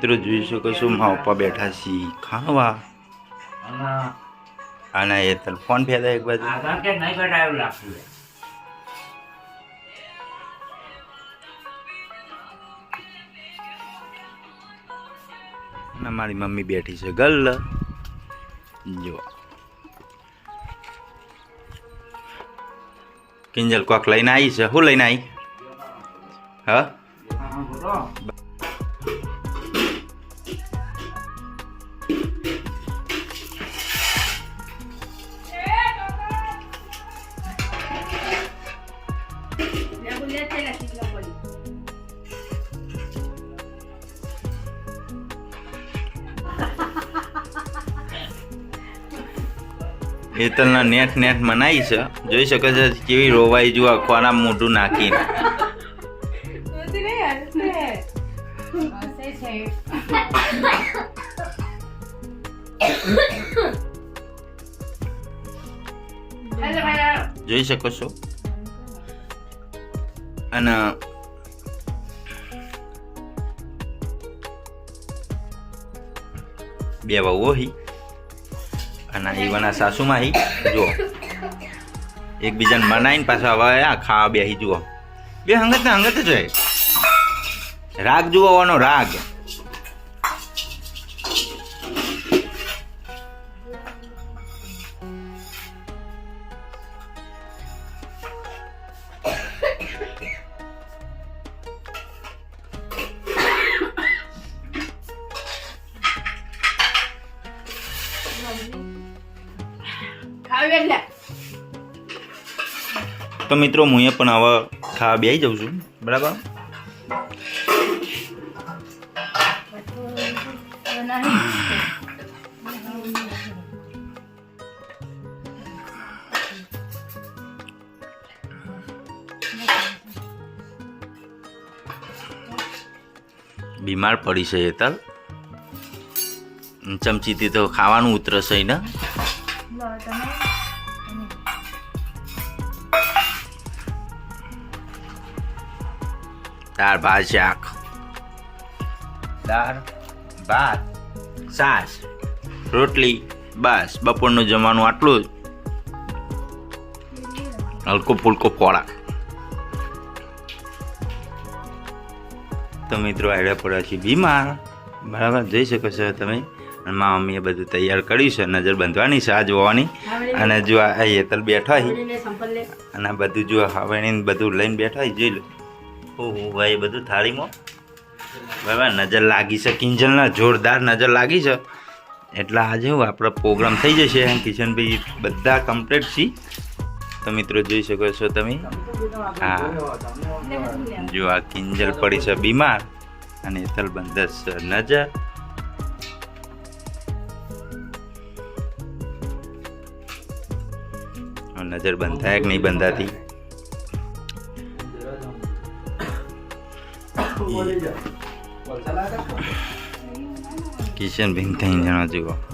મિત્રો જોઈ શકો છો મા પપ્પા બેઠા છીએ ખાવા. અને એ તલ ફોન ફેદા એક બાજુ. અને મારી મમ્મી બેઠી છે ગલ્લ. જો. કિંજલ કોક લઈને આવી છે. શું લઈને આવી? હા? હેતલના નેટ નેટ મનાઈ છે. જોઈ શકો છો કેવી રોવાઈ જુઓ ખોરામ મોઢું નાખીને. જોઈ શકો છો. અને બે વહુઓ હી અને ઈવાના સાસુમાં હી, જુઓ. એકબીજાને મનાઈને પાછા હવે આ ખાવા બે જુઓ. બે હંગત ને હંગત જ હોય. રાગ જુઓ રાગ. તો મિત્રો, હું પણ આવા ખાવા બેસી જાઉં છું. બરાબર? બીમાર પડી છે હેતલ ચમચીથી તો ખાવાનું ઉતરશે ને. દાળ ભાત શાક દાળ ભાત સાસ રોટલી બસ બપોરનું જમવાનું આટલું જ હલકો ફુલકો ખોરાક તો મિત્રો આવ્યા પડ્યા છીએ બીમાર બરાબર જઈ શકો છો તમે અને મા મમ્મીએ બધું તૈયાર કર્યું છે નજર બંધવાની છે આ જોવાની અને જો આ હેતલ બેઠા અને આ બધું જો હવે બધું લઈને બેઠા હોય જોઈ લો ઓહો ભાઈ બધું થાળીમાં? બરાબર નજર લાગી છે, કિંજલના જોરદાર નજર લાગી છે. એટલે આજે આપણો પ્રોગ્રામ થઈ જશે કિશનભાઈ, બધા કમ્પ્લીટ છી. તો મિત્રો, જોઈ શકો છો તમે? હા. જો આ કિંજલ પડી છે બીમાર અને એથલ છે નજર. નજર બંધાય કે નહીં બંધાતી? किचन भिंग कहीं जाना चाहिए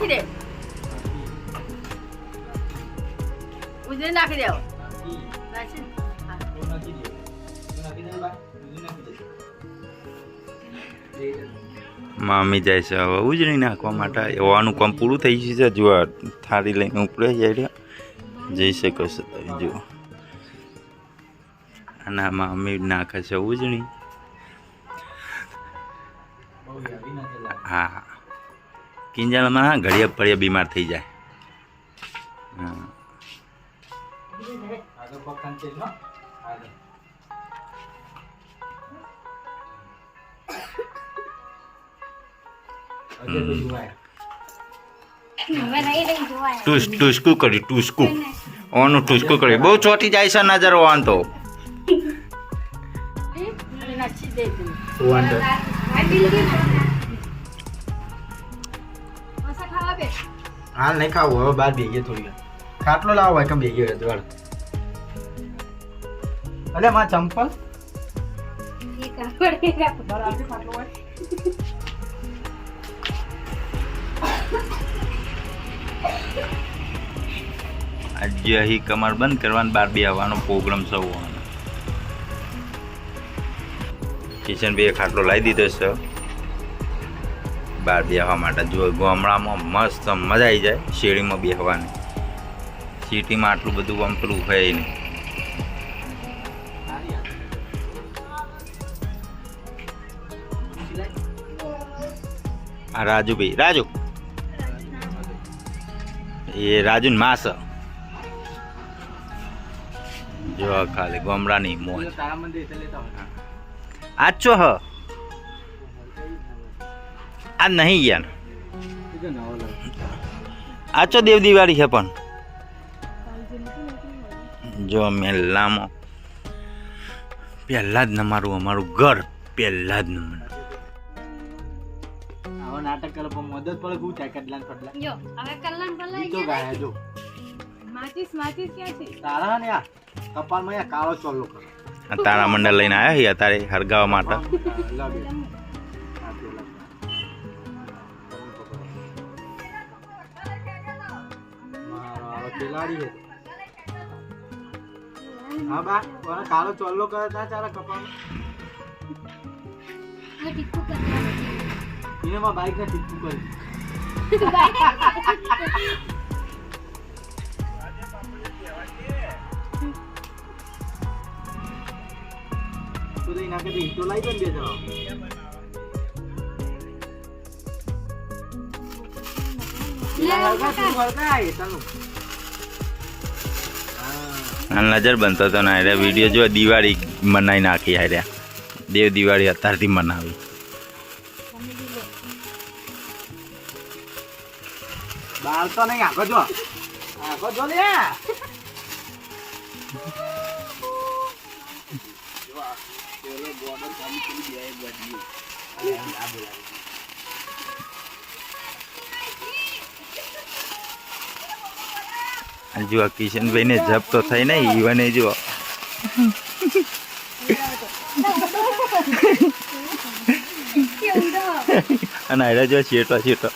નાખી દે. ઉજળી નાખી દેવો મામી જાય છે હવે ઉજળી નાખવા માટે. એવાનું કામ પૂરું થઈ ગયું છે જો થાળી લઈને ઉપડે જાય રહ્યા જઈ શકો છો તમે જુઓ. અને મામી નાખે છે ઉજળી. હા. કિંજાળમાં હા ઘડિયા ફળિયા બીમાર થઈ જાય. હા. ટુસ ટુસકું કર્યું ટુસકું. ઓનું ટુસકું કર્યું બહુ ચોટી જાય છે નજર ઓન તો. ઉજળી હાલ નહીં ખાવું હવે બાર ભેગી થોડી વાર. ખાટલો લાવો હોય કેમ હોય જોડ અલે માં ચંપલ? આજે અહીં કમર બંધ કરવાનું બાર બી આવવાનો પ્રોગ્રામ સૌ કિચન બી ભાઈએ ખાટલો લાવી દીધો છે. બાર બેહવા માટે. જો ગામડામાં મસ્ત મજા આવી જાય શેરીમાં બેહવાની. સિટીમાં આટલું બધું આમ પેલું હોય નહીં. આ રાજુભાઈ. રાજુ. એ રાજુ માસ. જો ખાલી ગામડાની મોજ. તારા છો હ? આ નહીં યાર. આ ચો દેવ દિવાળી છે પણ. જો મેલામાં પહેલા જ નમારું અમારું ઘર પહેલા જ નંબર આવા નાટક કરે પણ મદદ પડે બહુ થાય કડલાન ફડલા જો હવે કલ્યાણ ભલાઈ ગીતો ગાયા જો. માચીસ માચીસ ક્યાં છે? તારા ને આ કપાળમાં કાળો ચોલ્લો કરે. તારા મંડળ લઈને આવ્યા હી અત્યારે હરગાવા માટે. બિલાડી હે હા બા કોને કાળો ચોલ્લો કરે તા ચારા કપાળ? એને માં બાઈક ને ટીપું કરી. તો તો એના કરતા ઈંટો લાવી દે ને બે જણા. હળગા તું હળગા એ તનું હા આ નજર બનતો હતો ને એટલે વીડિયો જો દિવાળી મનાવી નાખી હાર્યા દેવ દિવાળી અત્યારથી મનાવી. બાર તો નહીં આખો જો. આખો જો લે. આ જો કિશનભાઈને જપ તો થઈ નહીં, ઈવને જો અને આયરા જો છેટો છેટો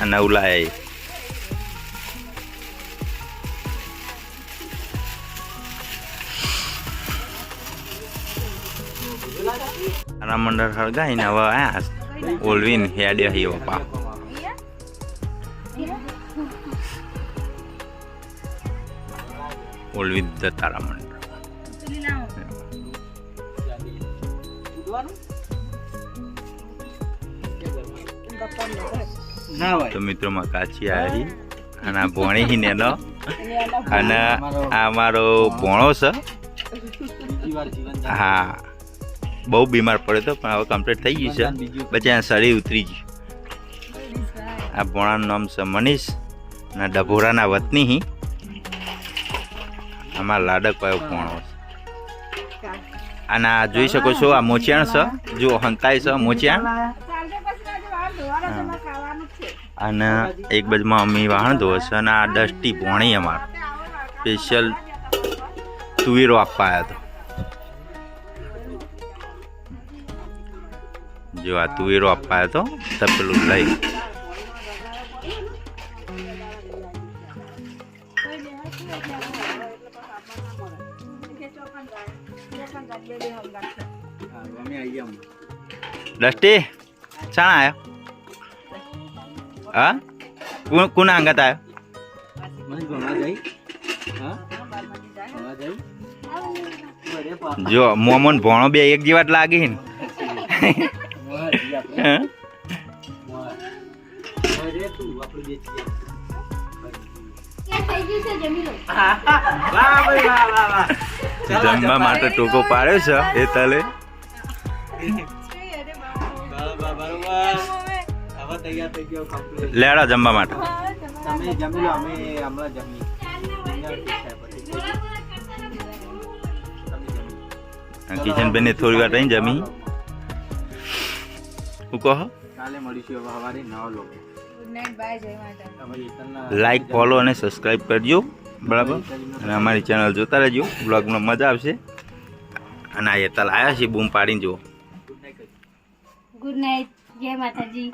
અને ઉલાય. તારા મંડળ હળગાઈને હવે આ ઓલવીન હેડે હી પપ્પા ઓલવી દ તારા મંડળ ના હોય તો મિત્રોમાં કાચી આવી અને આ ભોણી નેનો અને આ મારો ભોણો છે બીજી વાર જીવન જાય. હા બહુ બીમાર પડ્યો હતો પણ હવે કમ્પ્લીટ થઈ ગયું છે. પછી આ શરીર ઉતરી ગયું આ ભોણાનું નામ છે મનીષ અને ડભોરાના વતની હી. આમાં લાડક પાયો ભોણો છે અને આ જોઈ શકો છો આ મોચિયાણ છે. જો હંતાય છે મોચિયાણ. અને એક બાજુમાં મમ્મી વાહણ ધોવે છે અને આ ડસ્ટી પોણી અમાર. સ્પેશિયલ તુવેરો આપવા આવ્યો હતો જો આ તુવેરો આપવા હતો તપેલું લઈ. ડસ્ટી, શાણ આવ્યો હા કોના અંગત આવ્યો. જો, મોમન ભોણો બે એક જેવા જ લાગે ને જમવા માટે ટૂંકો પાડ્યો છે એ તલે. લેડો જમવા માટે. તમે જમી લો અમે હમણાં થોડી વાર જમી. શું કહો. કાલે મળીશું હવે સવારે નવા લોકો. ગુડ નાઇટ બાય જય માતા લાઈક ફોલો અને સબસ્ક્રાઇબ કરજો. બરાબર? અને અમારી ચેનલ જોતા રહેજો. બ્લોગમાં મજા આવશે. અને આ યતલ આવ્યા છે બૂમ પાડીને જુઓ. ગુડ નાઇટ જય માતાજી.